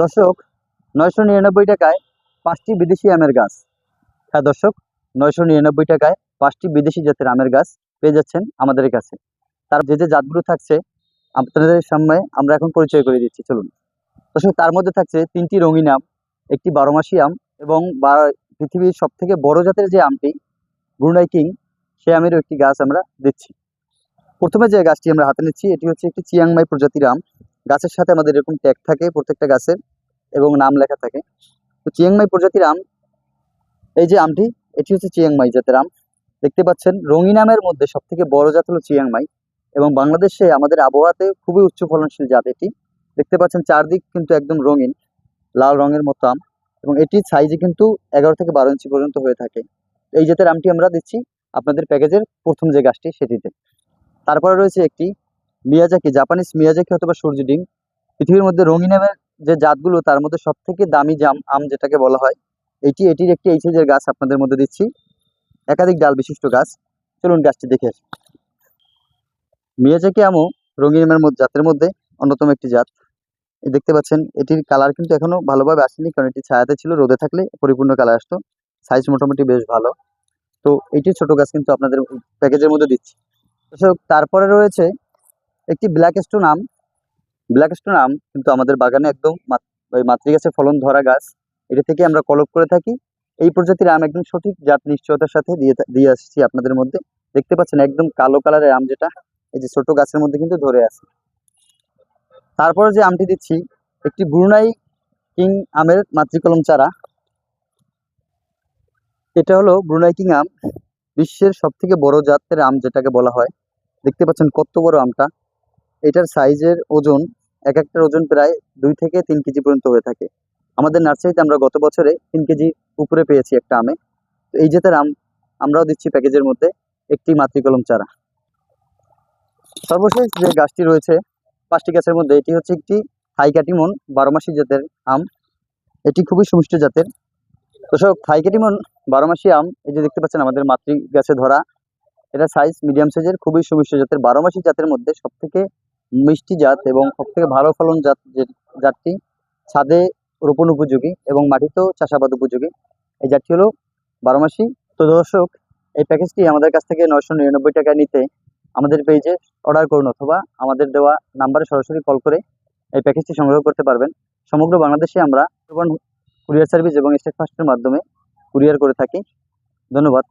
দর্শক, নয়শো নিরানব্বই টাকায় পাঁচটি বিদেশি আমের গাছ। হ্যাঁ দর্শক, নয়শো নিরানব্বই টাকায় পাঁচটি বিদেশি জাতের আমের গাছ পেয়ে যাচ্ছেন আমাদের কাছে। তার যে যে জাতগুলো থাকছে, আপনাদের সামনে আমরা এখন পরিচয় করে দিচ্ছি, চলুন। দর্শক, তার মধ্যে থাকছে তিনটি রঙিন আম, একটি বারোমাসি আম এবং পৃথিবীর সব থেকে বড় জাতের যে আমটি, ব্রুনাই কিং, সে আমেরও একটি গাছ আমরা দিচ্ছি। প্রথমে যে গাছটি আমরা হাতে নিচ্ছি, এটি হচ্ছে একটি চিয়াংমাই প্রজাতির আম। গাছের সাথে আমাদের এরকম ট্যাগ থাকে, প্রত্যেকটা গাছের, এবং নাম লেখা থাকে। তো চিয়াংমাই প্রজাতির আম, এই যে আমটি, এটি হচ্ছে চিয়াংমাই জাতের আম। দেখতে পাচ্ছেন, রঙিন আমের মধ্যে সব থেকে বড় জাত হলো চিয়াংমাই, এবং বাংলাদেশে আমাদের আবহাওয়াতে খুবই উচ্চ ফলনশীল জাত এটি। দেখতে পাচ্ছেন, চারদিক কিন্তু একদম রঙিন, লাল রঙের মতো আম, এবং এটি সাইজে কিন্তু এগারো থেকে বারো ইঞ্চি পর্যন্ত হয়ে থাকে। এই জাতের আমটি আমরা দিচ্ছি আপনাদের প্যাকেজের প্রথম যে গাছটি, সেটিতে। তারপরে রয়েছে একটি মিয়াজাকি জাপানিজ মিয়াজাকি অথবা সূর্য ডিম পৃথিবীর মধ্যে রঙিন আমের যে জাতগুলো, তার মধ্যে সব থেকে দামি জাম আম যেটাকে বলা হয়, এটি, এটির একটি এই সাইজের গাছ আপনাদের মধ্যে দিচ্ছি। একাধিক ডাল বিশিষ্ট গাছ। চলুন গাছটি দেখে আসি। মিয়াজাকি আমও রঙিন আমের জাতের মধ্যে অন্যতম একটি জাত। দেখতে পাচ্ছেন, এটির কালার কিন্তু এখনও ভালোভাবে আসেনি, কারণ এটি ছায়াতে ছিল, রোদে থাকলে পরিপূর্ণ কালার আসতো। সাইজ মোটামুটি বেশ ভালো। তো এটি ছোট গাছ কিন্তু আপনাদের প্যাকেজের মধ্যে দিচ্ছি। তারপরে রয়েছে একটি ব্ল্যাক স্টোন আম। ব্ল্যাক স্টোন আম কিন্তু আমাদের বাগানে একদম ওই মাতৃ গাছে ফলন ধরা গাছ। এটা থেকে আমরা কলপ করে থাকি। এই প্রজাতির আম একদম সঠিক জাত নিশ্চয়তার সাথে দিয়ে দিয়ে আসছি আপনাদের মধ্যে। দেখতে পাচ্ছেন একদম কালো কালারের আম যেটা, এই যে ছোট গাছের মধ্যে কিন্তু ধরে আছে। তারপরে যে আমটি দিচ্ছি, একটি ব্রুনাই কিং আমের মাতৃকলম চারা। এটা হলো ব্রুনাই কিং আম। বিশ্বের সব থেকে বড় জাতের আম যেটাকে বলা হয়। দেখতে পাচ্ছেন কত বড় আমটা। এটার সাইজের ওজন এক একটার ওজন প্রায় দুই থেকে তিন কেজি পর্যন্ত হয়ে থাকে। আমাদের নার্সারিতে আমরা গত বছরে তিন কেজি উপরে পেয়েছি একটা আমে। তো এই জাতের আম, আমরাও দিচ্ছি প্যাকেজের মধ্যে একটি মাতৃকলম চারা। সর্বশেষ যে গাছটি রয়েছে, পাঁচটি গাছের মধ্যে এটি হচ্ছে একটি হাইকাটিমন বারোমাসি জাতের আম। এটি খুবই সুমিষ্ট জাতের। দর্শক হাইকাটিমন বারোমাসি আম, এই যে দেখতে পাচ্ছেন আমাদের মাতৃ গাছে ধরা এটা সাইজ মিডিয়াম সাইজের খুবই সুমিষ্ট জাতের। বারোমাসি জাতের মধ্যে সব থেকে মিষ্টি জাত এবং সব থেকে ভালো ফলন জাত জাতটি ছাদে রোপণ উপযোগী এবং মাটিতেও চাষাবাদ উপযোগী। এই জাতটি হলো বারোমাসি। তো দর্শক, এই প্যাকেজটি আমাদের কাছ থেকে নয়শো নিরানব্বই টাকায় নিতে আমাদের পেজে অর্ডার করুন অথবা আমাদের দেওয়া নাম্বারে সরাসরি কল করে এই প্যাকেজটি সংগ্রহ করতে পারবেন। সমগ্র বাংলাদেশে আমরা কুরিয়ার সার্ভিস এবং স্টেট ফাস্টের মাধ্যমে কুরিয়ার করে থাকি। ধন্যবাদ।